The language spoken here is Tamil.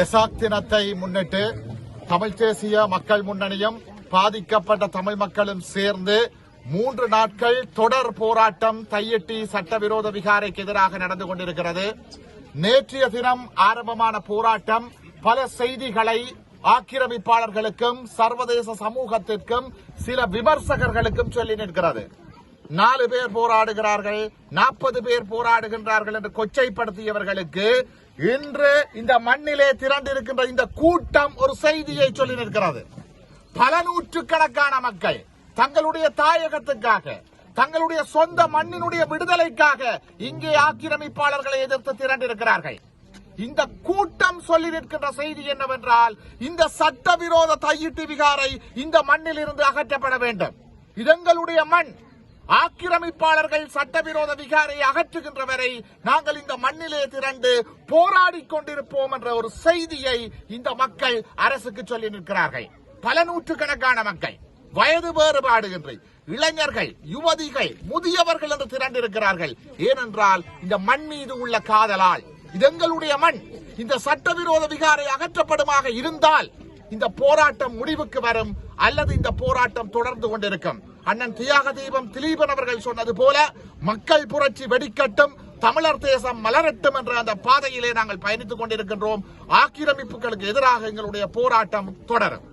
வெசாக் தினத்தை முன்னிட்டு தமிழ் தேசிய மக்கள் முன்னணியும் பாதிக்கப்பட்ட தமிழ் மக்களும் சேர்ந்து மூன்று நாட்கள் தொடர் போராட்டம் தையிட்டி சட்டவிரோத விகாரைக்கு எதிராக நடந்து கொண்டிருக்கிறது. நேற்றைய தினம் ஆரம்பமான போராட்டம் பல செய்திகளை ஆக்கிரமிப்பாளர்களுக்கும் சர்வதேச சமூகத்திற்கும் சில விமர்சகர்களுக்கும் சொல்லி நிற்கிறது. நாலு பேர் போராடுகிறார்கள் நாற்பது பேர் போராடுகின்றார்கள் என்று கொச்சைப்படுத்தியவர்களுக்கு இன்று இந்த மண்ணிலே திரண்டிருக்கின்ற இந்த கூட்டம் ஒரு செய்தியை சொல்லி நிற்கிறது. பல நூற்றுக்கணக்கான மக்கள் தங்களுடைய தாயகத்துக்காக தங்களுடைய சொந்த மண்ணினுடைய விடுதலைக்காக இங்கே ஆக்கிரமிப்பாளர்களை எதிர்த்து திரண்டிருக்கிறார்கள். இந்த கூட்டம் சொல்லி நிற்கின்ற செய்தி என்னவென்றால் இந்த சட்டவிரோத தையிட்டு விகாரை இந்த மண்ணில் இருந்து அகற்றப்பட வேண்டும். இதங்களுடைய மண் ஆக்கிரமிப்பாளர்கள் சட்டவிரோத விகாரை அகற்றுகின்ற வரை நாங்கள் இந்த மண்ணிலே திரண்டு போராடி கொண்டிருப்போம் என்ற ஒரு செய்தியை இந்த மக்கள் அரசுக்கு சொல்லி நிற்கிறார்கள். பல நூற்றுக்கணக்கான மக்கள் வயது வேறுபாடுகின்றி இளைஞர்கள் யுவதிகள் முதியவர்கள் என்று திரண்டிருக்கிறார்கள். ஏனென்றால் இந்த மண் மீது உள்ள காதலால் இது எங்களுடைய மண். இந்த சட்டவிரோத விகாரை அகற்றப்படுமாக இருந்தால் இந்த போராட்டம் முடிவுக்கு வரும் அல்லது இந்த போராட்டம் தொடர்ந்து கொண்டிருக்கும். அண்ணன் தியாக தீபம் திலீபன் அவர்கள் சொன்னது போல மக்கள் புரட்சி வெடிக்கட்டும் தமிழர் தேசம் மலரட்டும் என்ற அந்த பாதையிலே நாங்கள் பயணித்துக் கொண்டிருக்கின்றோம். ஆக்கிரமிப்புகளுக்கு எதிராக எங்களுடைய போராட்டம் தொடரும்.